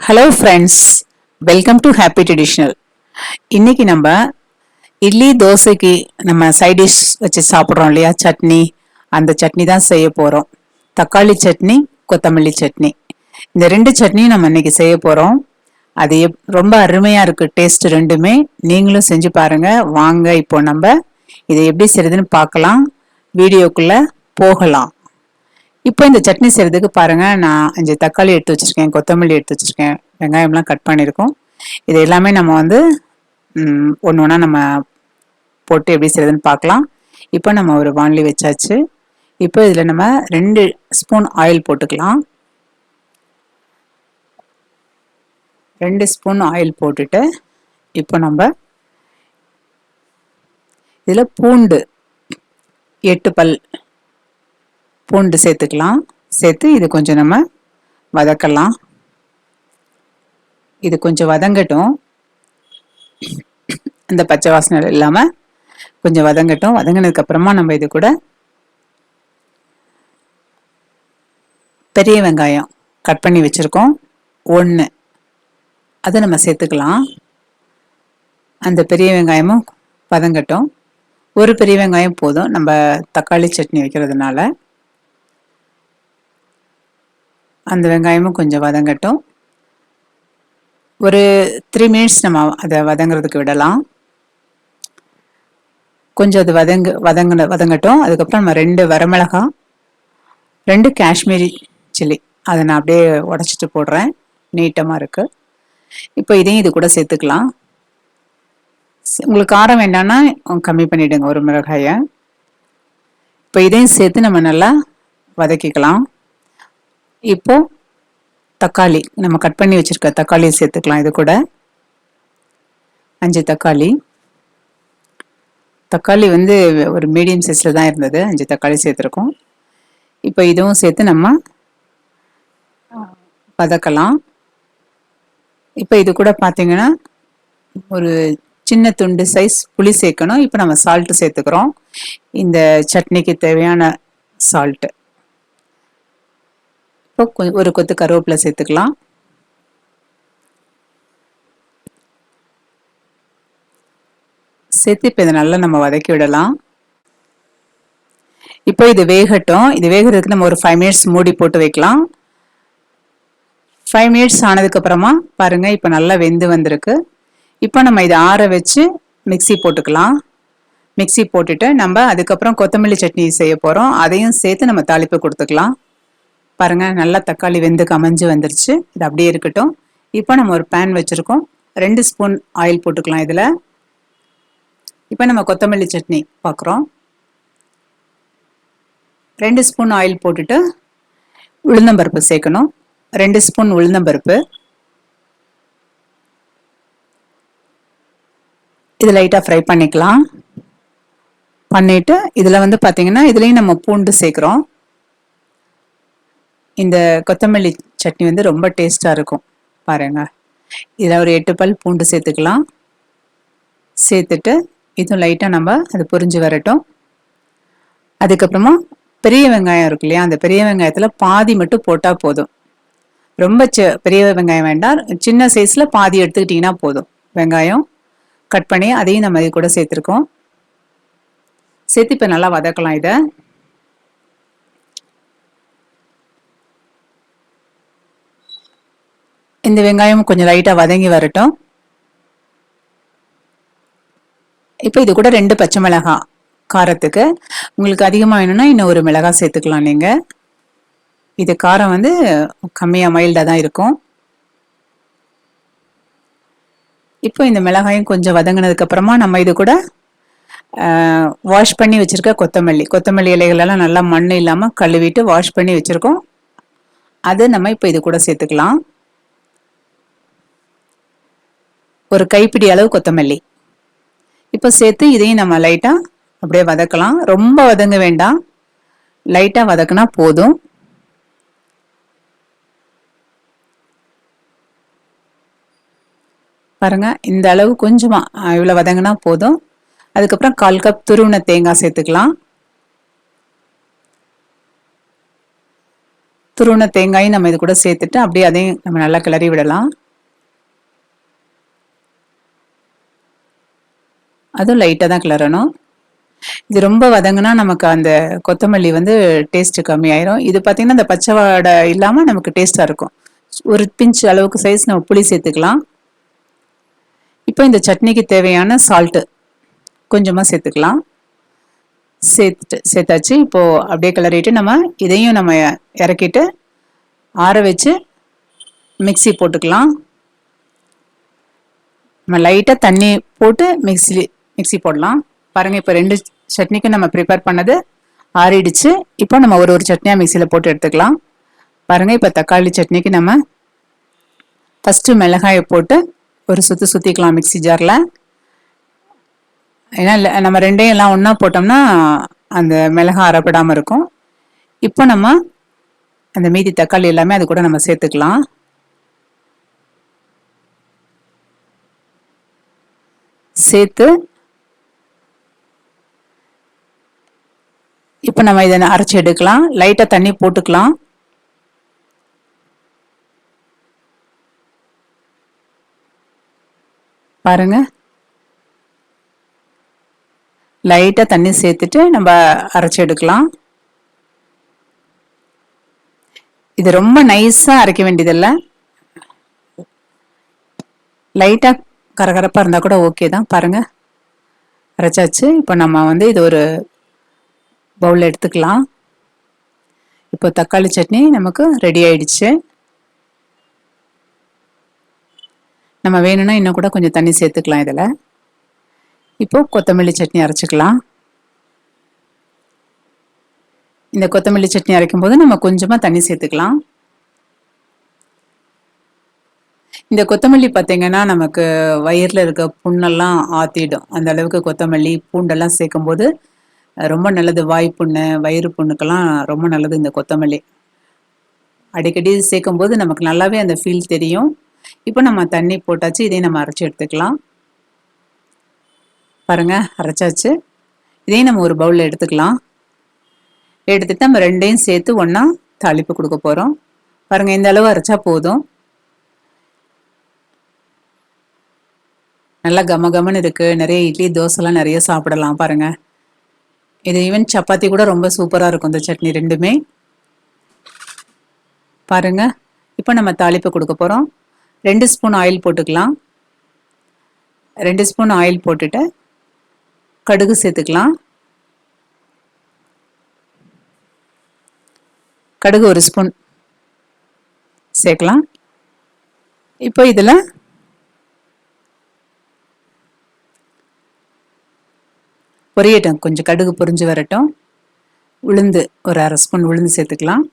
Hello friends welcome to happy traditional இன்னைக்கு நம்ம இட்லி தோசைக்கு நம்ம சைடிஷ் வச்சு சாப்பிட்றோம் இல்லையா? சட்னி. அந்த சட்னி தான் செய்ய போகிறோம் தக்காளி சட்னி கொத்தமல்லி சட்னி. இந்த ரெண்டு சட்னியும் நம்ம இன்னைக்கு செய்ய போகிறோம் அது எப் ரொம்ப அருமையாக இருக்குது டேஸ்ட் ரெண்டுமே. நீங்களும் செஞ்சு பாருங்கள் வாங்க இப்போ நம்ம இதை எப்படி செய்யுதுன்னு பார்க்கலாம். வீடியோக்குள்ளே போகலாம். இப்போ இந்த சட்னி செய்கிறதுக்கு பாருங்கள் நான் அஞ்சு தக்காளி எடுத்து வச்சுருக்கேன் கொத்தமல்லி எடுத்து வச்சுருக்கேன் வெங்காயம்லாம் கட் பண்ணியிருக்கோம். இது எல்லாமே நம்ம வந்து ஒன்று ஒன்றா நம்ம போட்டு எப்படி செய்கிறதுன்னு பார்க்கலாம். இப்போ நம்ம ஒரு வான்லி வச்சாச்சு. இப்போ இதில் நம்ம ரெண்டு ஸ்பூன் ஆயில் போட்டுக்கலாம். ரெண்டு ஸ்பூன் ஆயில் போட்டுட்டு இப்போ நம்ம இதில் பூண்டு எட்டு பல் பூண்டு சேர்த்துக்கலாம். சேர்த்து இது கொஞ்சம் நம்ம வதக்கலாம். இது கொஞ்சம் வதங்கட்டும். அந்த பச்சை வாசனை இல்லாமல் கொஞ்சம் வதங்கட்டும். வதங்கினதுக்கப்புறமா நம்ம இது கூட பெரிய வெங்காயம் கட் பண்ணி வச்சுருக்கோம். ஒன்று அதை நம்ம சேர்த்துக்கலாம். அந்த பெரிய வெங்காயமும் வதங்கட்டும். ஒரு பெரிய வெங்காயம் போதும். நம்ம தக்காளி சட்னி வைக்கிறதுனால. அந்த வெங்காயமும் கொஞ்சம் வதங்கட்டும். ஒரு த்ரீ மினிட்ஸ் நம்ம அதை வதங்குறதுக்கு விடலாம். கொஞ்சம் அது வதங்கு வதங்கின வதங்கட்டும். அதுக்கப்புறம் நம்ம ரெண்டு வரமிளகா ரெண்டு காஷ்மீரி சில்லி. அதை நான் அப்படியே உடச்சிட்டு போடுறேன். நீட்டமாக இருக்குது இப்போ இதையும் இது கூட சேர்த்துக்கலாம். உங்களுக்கு காரம் வேண்டாம்னா கம்மி பண்ணிவிடுங்க ஒரு மிளகாயை. இப்போ இதையும் சேர்த்து நம்ம நல்லா வதக்கிக்கலாம். இப்போ தக்காளி நம்ம கட் பண்ணி வச்சிருக்க தக்காளியை சேர்த்துக்கலாம். இது கூட அஞ்சு தக்காளி. தக்காளி வந்து ஒரு மீடியம் சைஸில் தான் இருந்தது. அஞ்சு தக்காளி சேர்த்துருக்கோம். இப்போ இதுவும் சேர்த்து நம்ம வதக்கலாம். இப்போ இது கூட பார்த்தீங்கன்னா ஒரு சின்ன துண்டு சைஸ் புளி சேர்க்கணும். இப்போ நம்ம சால்ட்டு சேர்த்துக்கிறோம். இந்த சட்னிக்கு தேவையான சால்ட்டு இப்போ ஒரு கொத்து கருவேப்பிலை சேர்த்துக்கலாம். சேர்த்து இப்போ இதை நல்லா நம்ம வதக்கி விடலாம். இப்போ இது வேகட்டும். இது வேகிறதுக்கு நம்ம ஒரு ஃபைவ் மினிட்ஸ் மூடி போட்டு வைக்கலாம். ஃபைவ் மினிட்ஸ் ஆனதுக்கப்புறமா பாருங்கள் இப்போ நல்லா வெந்து வந்திருக்கு. இப்போ நம்ம இதை ஆற வச்சு மிக்சி போட்டுக்கலாம். மிக்சி போட்டுட்டு நம்ம அதுக்கப்புறம் கொத்தமல்லி சட்னி செய்ய போகிறோம் அதையும் சேர்த்து நம்ம தாளிப்பு கொடுத்துக்கலாம். பாருங்கள் நல்லா தக்காளி வெந்து கமைஞ்சு வந்துருச்சு. இது அப்படியே இருக்கட்டும். இப்போ நம்ம ஒரு பேன் வச்சுருக்கோம். ரெண்டு ஸ்பூன் ஆயில் போட்டுக்கலாம் இதில். இப்போ நம்ம கொத்தமல்லி சட்னி பார்க்குறோம் ரெண்டு ஸ்பூன் ஆயில் போட்டுட்டு உளுந்தம்பருப்பு சேர்க்கணும். ரெண்டு ஸ்பூன் உளுந்தம்பருப்பு. இது லைட்டாக ஃப்ரை பண்ணிக்கலாம். பண்ணிவிட்டு இதில் வந்து பார்த்திங்கன்னா இதுலேயும் நம்ம பூண்டு சேர்க்குறோம். இந்த கொத்தமல்லி சட்னி வந்து ரொம்ப டேஸ்ட்டாக இருக்கும். பாருங்க. இதில் ஒரு எட்டு பல் பூண்டு சேர்த்துக்கலாம். சேர்த்துட்டு இதுவும் லைட்டாக நம்ம அது புரிஞ்சு வரட்டும். அதுக்கப்புறமா பெரிய வெங்காயம் இருக்கு இல்லையா? அந்த பெரிய வெங்காயத்தில் பாதி மட்டும் போட்டால் போதும். ரொம்ப பெரிய வெங்காயம் வேண்டாம். சின்ன சைஸில் பாதி எடுத்துக்கிட்டிங்கன்னா போதும். வெங்காயம் கட் பண்ணி அதையும் நம்ம இது கூட சேர்த்துருக்கோம். சேர்த்து இப்போ நல்லா வதக்கலாம் இதை. இந்த வெங்காயம் கொஞ்சம் லைட்டாக வதங்கி வரட்டும். இப்போ இது கூட ரெண்டு பச்சை மிளகாய் காரத்துக்கு. உங்களுக்கு அதிகமாக வேணும்னா இன்னும் ஒரு மிளகாய் சேர்த்துக்கலாம் நீங்கள் இது காரம் வந்து கம்மியாக மைல்டாக தான் இருக்கும். இப்போ இந்த மிளகாயும் கொஞ்சம் வதங்கினதுக்கப்புறமா நம்ம இது கூட வாஷ் பண்ணி வச்சுருக்க கொத்தமல்லி. கொத்தமல்லி இலைகளெல்லாம் நல்லா மண் இல்லாமல் கழுவிட்டு வாஷ் பண்ணி வச்சுருக்கோம். அது நம்ம இப்போ இது கூட சேர்த்துக்கலாம். ஒரு கைப்பிடி அளவு கொத்தமல்லி. இப்போ சேர்த்து இதையும் நம்ம லைட்டாக அப்படியே வதக்கலாம். ரொம்ப வதங்க வேண்டாம். லைட்டாக வதக்குனா போதும். பாருங்க இந்த அளவு கொஞ்சமாக இவ்வளோ வதங்கினா போதும். அதுக்கப்புறம் கால் கப் துருவின தேங்காய் சேர்த்துக்கலாம். துருவின தேங்காயும் நம்ம இது கூட சேர்த்துட்டு அப்படியே அதையும் நம்ம நல்லா கிளறி விடலாம். அதுவும் லைட்டாக தான் கிளறணும் இது ரொம்ப வதங்கினா நமக்கு அந்த கொத்தமல்லி வந்து டேஸ்ட்டு கம்மியாயிரும். இது பார்த்திங்கன்னா அந்த பச்சை வாடை இல்லாமல் நமக்கு டேஸ்ட்டாக இருக்கும். ஒரு பிஞ்ச் அளவுக்கு சைஸ் நம்ம புளி சேர்த்துக்கலாம். இப்போ இந்த சட்னிக்கு தேவையான சால்ட்டு கொஞ்சமாக சேர்த்துக்கலாம். சேர்த்துட்டு சேர்த்தாச்சு. இப்போது அப்படியே கிளறிட்டு நம்ம இதையும் நம்ம இறக்கிட்டு ஆற வச்சு மிக்சி போட்டுக்கலாம். நம்ம லைட்டாக தண்ணி போட்டு மிக்சி மிக்சி போடலாம். பாருங்க இப்போ ரெண்டு சட்னிக்கும் நம்ம ப்ரிப்பேர் பண்ணது ஆறிடுச்சு. இப்போ நம்ம ஒரு ஒரு சட்னியாக மிக்சியில் போட்டு எடுத்துக்கலாம். பாருங்கள் இப்போ தக்காளி சட்னிக்கு நம்ம ஃபஸ்ட்டு மிளகாயை போட்டு ஒரு சுற்றி சுற்றிக்கலாம் மிக்சி ஜாரில். ஏன்னா நம்ம ரெண்டையும் எல்லாம் ஒன்றா போட்டோம்னா அந்த மிளகா அரைப்படாமல் இருக்கும். இப்போ நம்ம அந்த மீதி தக்காளி எல்லாமே அது கூட நம்ம சேர்த்துக்கலாம். சேர்த்து இப்போ நம்ம இதை அரைச்சி எடுக்கலாம். லைட்டாக தண்ணி போட்டுக்கலாம். பாருங்க. லைட்டாக தண்ணி சேர்த்துட்டு நம்ம அரைச்சி எடுக்கலாம். இது ரொம்ப நைஸாக அரைக்க வேண்டியதில்லை. லைட்டாக கரகரப்பாக இருந்தால் கூட ஓகே தான். பாருங்கள் அரைச்சாச்சு. இப்போ நம்ம வந்து இது ஒரு பவுலில் எடுத்துக்கலாம். இப்போ தக்காளி சட்னி நமக்கு ரெடி ஆயிடுச்சு. நம்ம வேணும்னா இன்னும் கூட கொஞ்சம் தண்ணி சேர்த்துக்கலாம் இதில். இப்போ கொத்தமல்லி சட்னி அரைச்சிக்கலாம். இந்த கொத்தமல்லி சட்னி அரைக்கும் போது நம்ம கொஞ்சமாக தண்ணி சேர்த்துக்கலாம். இந்த கொத்தமல்லி பார்த்தீங்கன்னா நமக்கு வயிறில் இருக்க புண்ணெல்லாம் ஆற்றிடும் அந்த அளவுக்கு கொத்தமல்லி பூண்டெல்லாம் சேர்க்கும்போது ரொம்ப நல்லது வாய் புண்ணு வயிறு புண்ணுக்கெல்லாம் ரொம்ப நல்லது இந்த கொத்தமல்லி. அடிக்கடி சேர்க்கும் போது நமக்கு நல்லாவே அந்த ஃபீல் தெரியும். இப்போ நம்ம தண்ணி போட்டாச்சு இதையும் நம்ம அரைச்சி எடுத்துக்கலாம். பாருங்க அரைச்சாச்சு. இதையும் நம்ம ஒரு பவுலில் எடுத்துக்கலாம். எடுத்துட்டு நம்ம ரெண்டையும் சேர்த்து ஒன்றா தாளிப்பு கொடுக்க போகிறோம் பாருங்கள் இந்த அளவு அரைச்சா போதும். நல்லா கம கமன்னு இருக்குது நிறைய இட்லி தோசைலாம் நிறைய சாப்பிடலாம் பாருங்கள் இது ஈவன் சப்பாத்தி கூட ரொம்ப சூப்பராக இருக்கும் இந்த சட்னி ரெண்டுமே. பாருங்க இப்போ நம்ம தாளிப்பு கொடுக்க போகிறோம் ரெண்டு ஸ்பூன் ஆயில் போட்டுக்கலாம். ரெண்டு ஸ்பூன் ஆயில் போட்டுட்டு கடுகு சேர்த்துக்கலாம். கடுகு ஒரு ஸ்பூன் சேர்க்கலாம். இப்போ இதில் பொரியட்டும். கொஞ்சம் கடுகு பொரிஞ்சு வரட்டும். உளுந்து ஒரு அரை ஸ்பூன் உளுந்து சேர்த்துக்கலாம்.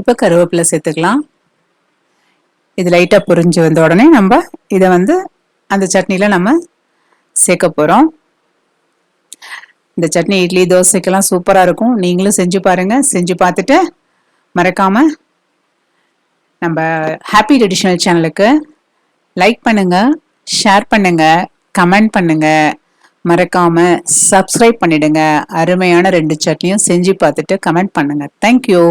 இப்போ கருவேப்பிலை சேர்த்துக்கலாம். இது லைட்டாக பொரிஞ்சு வந்த உடனே நம்ம இதை வந்து அந்த சட்னியில் நம்ம சேர்க்க போகிறோம் இந்த சட்னி இட்லி தோசைக்கெல்லாம் சூப்பராக இருக்கும். நீங்களும் செஞ்சு பாருங்கள் செஞ்சு பார்த்துட்டு மறக்காமல் நம்ம ஹாப்பி ட்ரெடிஷ்னல் சேனலுக்கு லைக் பண்ணுங்க ஷேர் பண்ணுங்க கமெண்ட் பண்ணுங்க. மறக்காம சப்ஸ்கிரைப் பண்ணிடுங்க. அருமையான ரெண்டு சட்னியும் செஞ்சு பார்த்துட்டு கமெண்ட் பண்ணுங்க. தேங்க்யூ